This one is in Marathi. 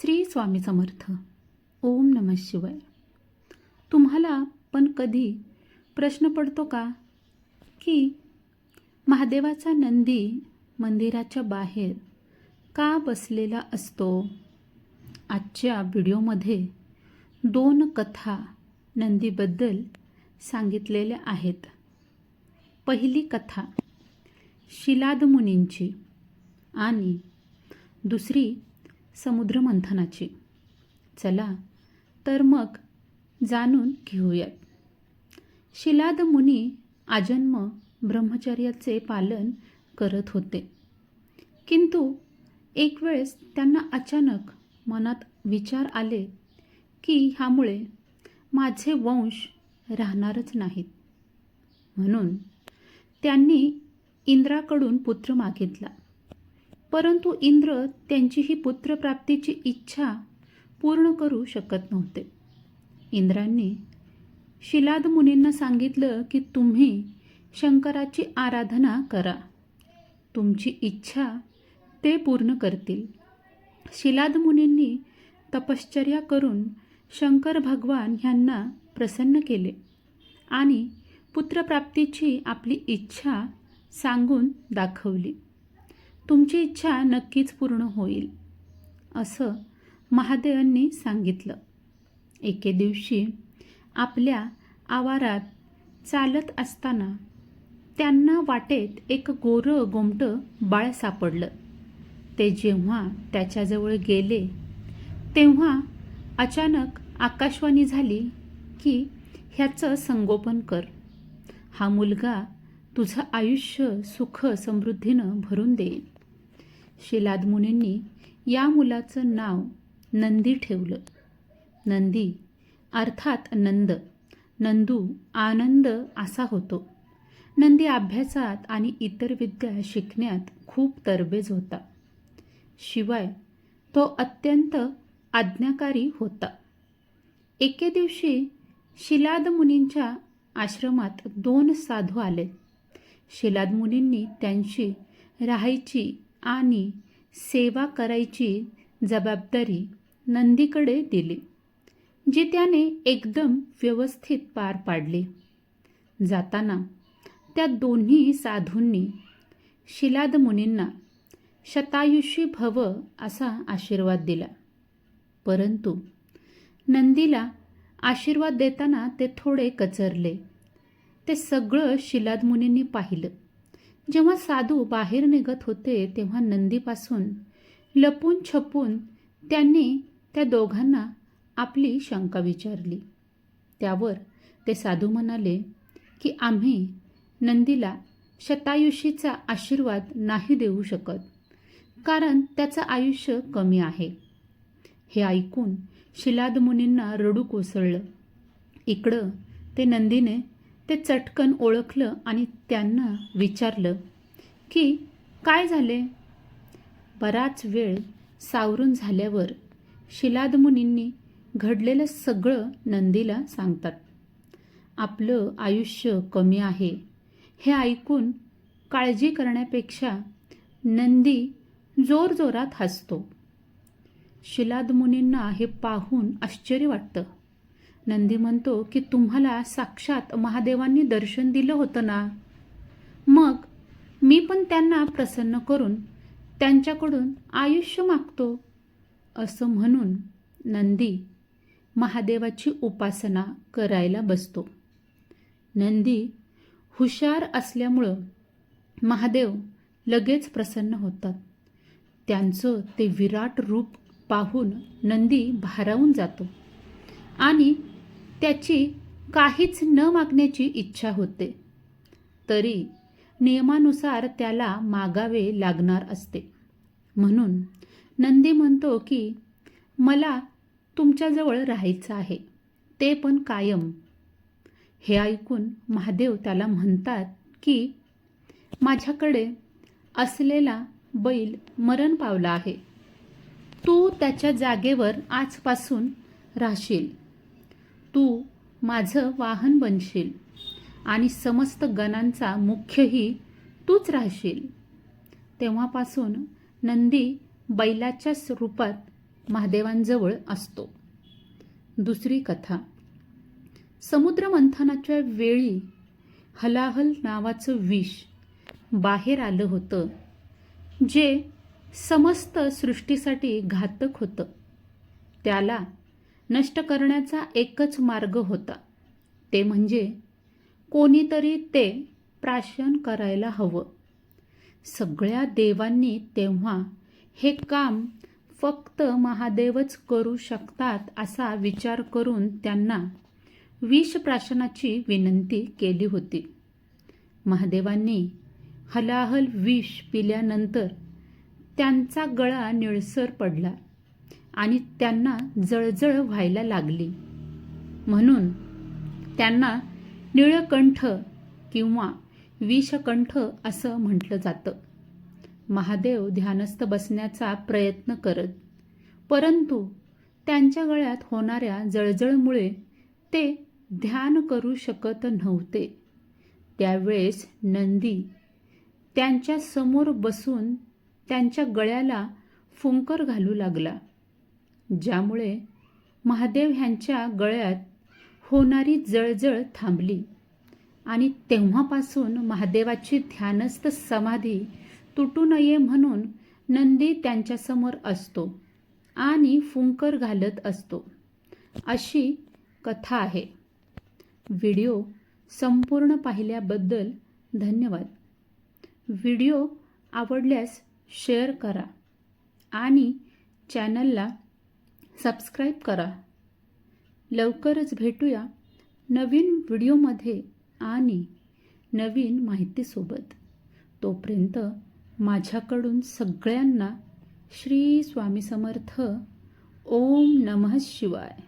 श्री स्वामी समर्थ. ओम नम शिवाय. तुम्हाला पण कधी प्रश्न पडतो का? की महादेवाचा नंदी मंदिराच्या बाहेर का बसलेला असतो? आजच्या व्हिडिओमध्ये दोन कथा नंदीबद्दल सांगितलेल्या आहेत. पहिली कथा शिलाद मुनींची आणि दुसरी समुद्रमंथनाची. चला तर मग जाणून घेऊयात. शिलाद मुनी आजन्म ब्रह्मचर्याचे पालन करत होते. किंतु एक वेळेस त्यांना अचानक मनात विचार आले की ह्यामुळे माझे वंश राहणारच नाहीत. म्हणून त्यांनी इंद्राकडून पुत्र मागितला. परंतु इंद्र त्यांची ही पुत्रप्राप्तीची इच्छा पूर्ण करू शकत नव्हते. इंद्रांनी शिलाद मुनींना सांगितलं की तुम्ही शंकराची आराधना करा. तुमची इच्छा ते पूर्ण करतील. शिलाद मुनींनी तपश्चर्या करून शंकर भगवान ह्यांना प्रसन्न केले आणि पुत्रप्राप्तीची आपली इच्छा सांगून दाखवली. तुमची इच्छा नक्कीच पूर्ण होईल असं महादेवांनी सांगितलं. एके दिवशी आपल्या आवारात चालत असताना त्यांना वाटेत एक गोरं गोमटं बाळ सापडलं. ते जेव्हा त्याच्याजवळ गेले तेव्हा अचानक आकाशवाणी झाली की ह्याचं संगोपन कर. हा मुलगा तुझं आयुष्य सुख समृद्धीनं भरून देईल. शिलाद मुनींनी या मुलाचं नाव नंदी ठेवलं. नंदी अर्थात नंद. नंदू आनंद असा होतो. नंदी अभ्यासात आणि इतर विद्या शिकण्यात खूप तरबेज होता. शिवाय तो अत्यंत आज्ञाकारी होता. एके दिवशी शिलाद मुनींच्या आश्रमात दोन साधू आले. शिलाद मुनींनी त्यांची राहायची आणि सेवा करायची जबाबदारी नंदीकडे दिली जी त्याने एकदम व्यवस्थित पार पाडली. जाताना त्या दोन्ही साधूंनी शिलाद मुनींना शतायुषी भव असा आशीर्वाद दिला. परंतु नंदीला आशीर्वाद देताना ते थोडे कचरले. ते सगळं शिलाद मुनींनी पाहिलं. जेव्हा साधू बाहेर निघत होते तेव्हा नंदीपासून लपून छपून त्यांनी त्या दोघांना आपली शंका विचारली. त्यावर ते साधू म्हणाले की आम्ही नंदीला शतायुषीचा आशीर्वाद नाही देऊ शकत कारण त्याचं आयुष्य कमी आहे. हे ऐकून शिलाद मुनींना रडू कोसळलं. इकडं ते नंदीने ते चटकन ओळखलं आणि त्यांना विचारलं की काय झाले? बराच वेळ सावरून झाल्यावर शिलादमुनींनी घडलेलं सगळं नंदीला सांगतात. आपलं आयुष्य कमी आहे. हे ऐकून काळजी करण्यापेक्षा नंदी जोरजोरात हसतो. शिलादमुनींना हे पाहून आश्चर्य वाटतं. नंदी म्हणतो की तुम्हाला साक्षात महादेवांनी दर्शन दिलं होतं ना? मग मी पण त्यांना प्रसन्न करून त्यांच्याकडून आयुष्य मागतो असं म्हणून नंदी महादेवाची उपासना करायला बसतो. नंदी हुशार असल्यामुळं महादेव लगेच प्रसन्न होतात. त्यांचं ते विराट रूप पाहून नंदी भारावून जातो. आणि त्याची काहीच न मागण्याची इच्छा होते. तरी नियमानुसार त्याला मागावे लागणार असते. म्हणून नंदी म्हणतो की मला तुमच्याजवळ राहायचं आहे. ते पण कायम. हे ऐकून महादेव त्याला म्हणतात की माझ्याकडे असलेला बैल मरण पावला आहे. तू त्याच्या जागेवर आजपासून राहशील. तू माझं वाहन बनशील आणि समस्त गणांचा मुख्यही तूच राहशील. तेव्हापासून नंदी बैलाच्या रूपात महादेवांजवळ असतो. दुसरी कथा. समुद्र मंथनाच्या वेळी हलाहल नावाचं विष बाहेर आलं होतं जे समस्त सृष्टीसाठी घातक होतं. त्याला नष्ट करण्याचा एकच मार्ग होता. ते म्हणजे कोणीतरी ते प्राशन करायला हवं. सगळ्या देवांनी तेव्हा हे काम फक्त महादेवच करू शकतात असा विचार करून त्यांना विष प्राशनाची विनंती केली होती. महादेवांनी हलाहल विष पिल्यानंतर त्यांचा गळा निळसर पडला. आणि त्यांना जळजळ व्हायला लागली. म्हणून त्यांना निळकंठ किंवा विषकंठ असं म्हटलं जातं. महादेव ध्यानस्थ बसण्याचा प्रयत्न करत परंतु त्यांच्या गळ्यात होणाऱ्या जळजळमुळे ते ध्यान करू शकत नव्हते. त्यावेळेस नंदी त्यांच्यासमोर बसून त्यांच्या गळ्याला फुंकर घालू लागला. ज्यामुळे महादेव ह्यांच्या गळ्यात होणारी जळजळ थांबली. आणि तेव्हापासून महादेवाची ध्यानस्थ समाधी तुटू नये म्हणून नंदी त्यांच्यासमोर असतो आणि फुंकर घालत असतो. अशी कथा आहे. व्हिडिओ संपूर्ण पाहिल्याबद्दल धन्यवाद. व्हिडिओ आवडल्यास शेअर करा आणि चॅनलला सबस्क्राईब करा. लवकरच भेटूया नवीन व्हिडिओमध्ये आणि नवीन माहितीसोबत. तोपर्यंत माझ्याकडून सगळ्यांना श्री स्वामी समर्थ. ओम नमः शिवाय.